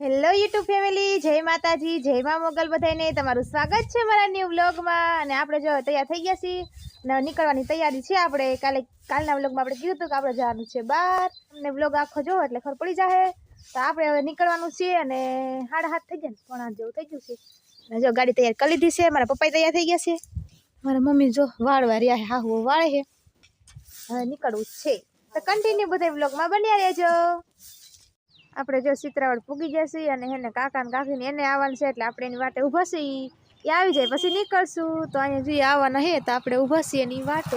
Hello YouTube family જય માતાજી, જય મા મોગલ બધાને તમારું સ્વાગત છે મારા ન્યૂ વ્લોગમાં અને આપણે જો તૈયાર થઈ ગયા છીએ. અને નીકળવાની તૈયારી છે આપણે. કાલે, કાલના વ્લોગમાં આપણે કીધું હતું કે આપણે જવાનું છે બહાર. તમને વ્લોગ આખો જોવો એટલે ખબર પડી જાય તો આપણે હવે નીકળવાનું છે અને હાડા હાથ થઈ ગયા ને. પોણા જેવું થઈ ગયું છે. અને જો ગાડી તૈયાર કરી લીધી છે. મારા પપ્પા તૈયાર થઈ ગયા છે. મારા મમ્મી જો વાળવા રહ્યા છે હા વાળે છે. હવે નીકળવું છે. તો કન્ટિન્યુ બધા વ્લોગમાં બન્યા રહેજો. આપણે જો ચિત્રાવડ પૂગી જશે અને એને કાકા ને કાકીને એને આવવાનું છે એટલે આપણે એની વાટે ઊભા છીએ. એ આવી જાય પછી નીકળશું. તો અહીંયા જોઈએ આવવાના હે તો આપણે ઊભા છીએ એની વાટે.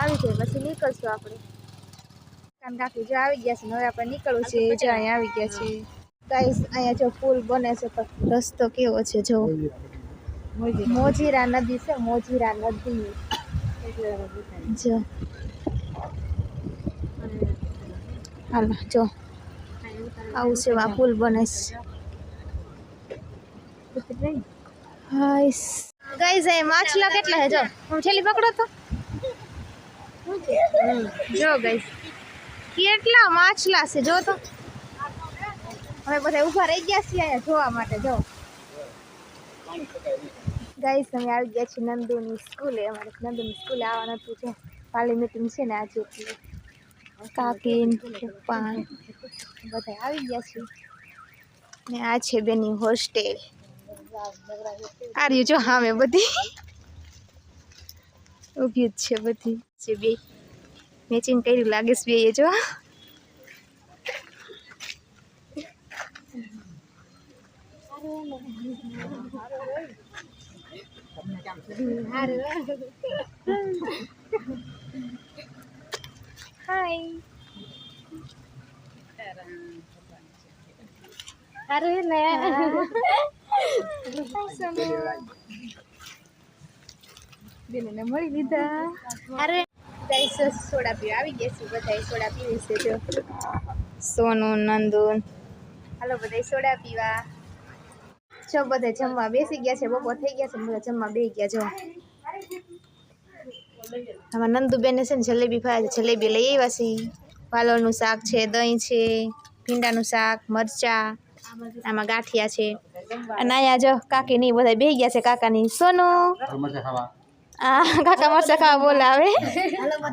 આવી જાય પછી નીકળશું આપણે. કાન કાકી જો આવી ગયા છે, હવે આપણે નીકળવું છે. જો અહીંયા આવી ગયા છે. ગાઈસ અહીંયા જો પુલ બને છે તો રસ્તો કેવો છે જો. મોજીરા નદી છે, મોજીરા નદી. જો. હાલો, જો. આવું છે આ પુલ બને છે હાઈસ ગાઈસ એ માછલા કેટલા છે જો હું છેલ્લી પકડો તો જો ગાઈસ કેટલા માછલા છે જો તો હવે બધા ઊભા રહી ગયા છીએ અહીંયા જોવા માટે જો ગાઈસ અમે આવી ગયા છીએ નંદુની સ્કૂલે અમારે નંદુની સ્કૂલે આવવાનું હતું છે પાલી મીટિંગ છે ને આજે એટલે કાકી ને પપ્પા ને બધા આવી ગયા છે. ને આ છે બેની હોસ્ટેલ. આ રહ્યું જો હા મેં બધી. ઊભી જ છે બધી. છે બે મેચિંગ કર્યું લાગે છે બે જો. હાય. અરે ને બેનને મળી લીધા અરે સોડા પીવા આવી ગયા છે બધા સોડા પીવી છે જો સોનું નંદુન હાલો બધા સોડા પીવા જો બધા જમવા બેસી ગયા છે બપોર થઈ ગયા છે બધા જમવા બેસી ગયા જો આમાં નંદુબેન છે ને જલેબી ફાય છે જલેબી લઈ આવ્યા છે વાલોનું શાક છે દહીં છે ભીંડાનું શાક મરચા આમાં ગાંઠિયા છે. અને અહીંયા જો કાકી ની બધા બે ગયા છે કાકાની સોનું. કાકા મરચા ખાવા બોલાવે.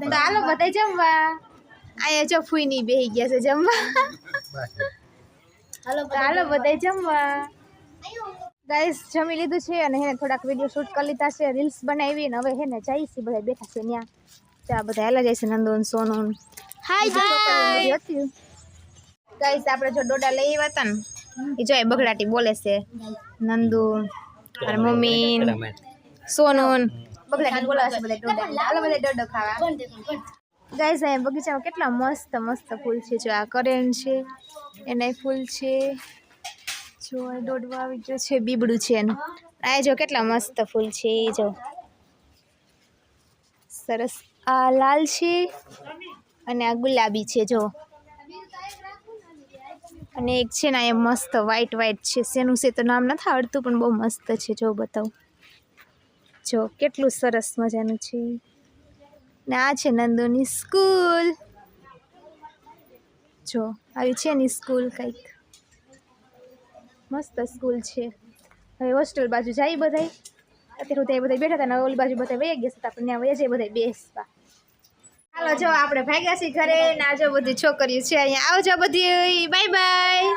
તો હાલો બધા જમવા. અહીંયા જો ફૂઈની બે ગયા છે જમવા. હાલો હાલો બધા જમવા. ગાઈસ જમી લીધું છે અને હેને થોડાક વીડિયો શૂટ કરી લીધા છે રીલ્સ બનાવી ને હવે હેને જઈશ બધા બેઠા છે ત્યાં. ચા બધા હેલા જાય છે નંદોન સોનું હાય ગાઈસ આપણે જો ડોડા લઈ આવ્યા હતા ને એ જો બગડાટી બોલે છે. નંદુ અને મમ્મી, સોનુન. બગડાટી બોલાવે છે બધા ડોડા. હાલો ડોડો ખાવા. ગાઈઝ અહીં બગીચામાં કેટલા મસ્ત મસ્ત ફૂલ છે. જો આ કરેણ છે, એના ફૂલ છે. જો દોડવા આવી ગયો છે, બીબડું છે એનું. આ જો કેટલા મસ્ત ફૂલ છે, એ જો. સરસ. આ લાલ છે અને આ ગુલાબી છે, જો. અને એક છે ને એ મસ્ત વ્હાઈટ વ્હાઈટ છે. શેનું છે તો નામ નથી આવડતું, પણ બહુ મસ્ત છે. જો બતાવું. જો, કેટલું સરસ મજાનું છે. ને આ છે નંદુની સ્કૂલ. જો, આવી છે એની સ્કૂલ કંઈક. મસ્ત સ્કૂલ છે. હવે હોસ્ટેલ બાજુ જાય બધાય. અત્યારે ત્યાં બધા બેઠા હતા ને ઓલી બાજુ બધા વૈયા ગયા હતા પણ ત્યાં વહી જાય બધા બેસવા. હાલો, જો આપણે ભાગ્યા છીએ ઘરે ને આજે બધી છોકરીઓ છે અહીંયા. આવજો બધી, બાય બાય.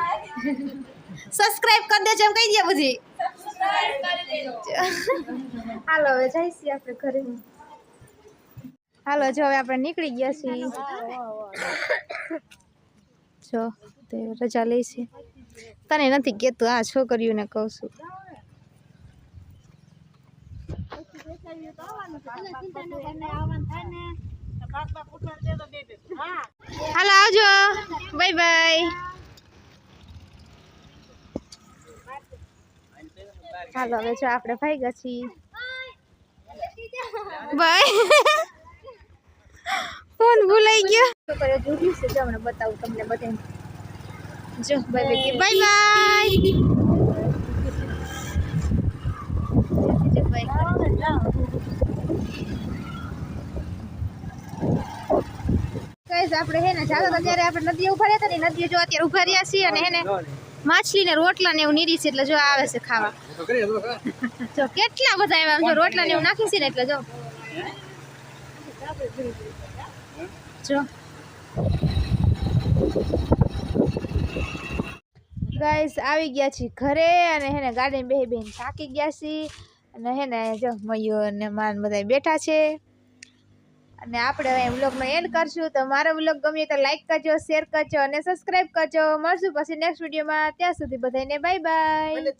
સબસ્ક્રાઇબ કરી દેજો, એમ કહી દે બધી. હાલો, હવે જઈશી આપણે ઘરે. હાલો, જો હવે આપણે નીકળી ગયા છીએ. જો, તે રજા લઈ છે. તને નથી કહેતું, આ છોકરીઓને કહું છું. હાલો આવજો. બાય બાય હાલો હવે જો આપણે ભાઈ ગયા છીએ. બાય ફોન ભૂલાઈ ગયો. છોકરીઓ જુદી છે જો હમણાં બતાવું તમને બધાને જો બાય બાય બાય આપણે હે ને જાતો ત્યારે આપણે નદીએ ઊભા રહ્યા હતા ને નદીએ જો અત્યારે ઊભા રહ્યા છીએ અને એને માછલી ને રોટલા ને એવું નીરી છે એટલે જો આવે છે ખાવા. જો કેટલા બધા એવા જો રોટલા ને એવું નાખી છે ને એટલે જો. જો. ગાઈસ આવી ગયા છીએ ઘરે અને હેને ગાડીમાં બેહી બેન થાકી ગયા છીએ. અને હેને જો મયુર ને માન બધા બેઠા છે. અને આપણે હવે વ્લોગનો એન્ડ કરશું. તો મારો વ્લોગ ગમ્યો તો લાઈક કરજો શેર કરજો અને સબસ્ક્રાઈબ કરજો. મળશું પછી નેક્સ્ટ વિડીયોમાં ત્યાં સુધી બધાને બાય બાય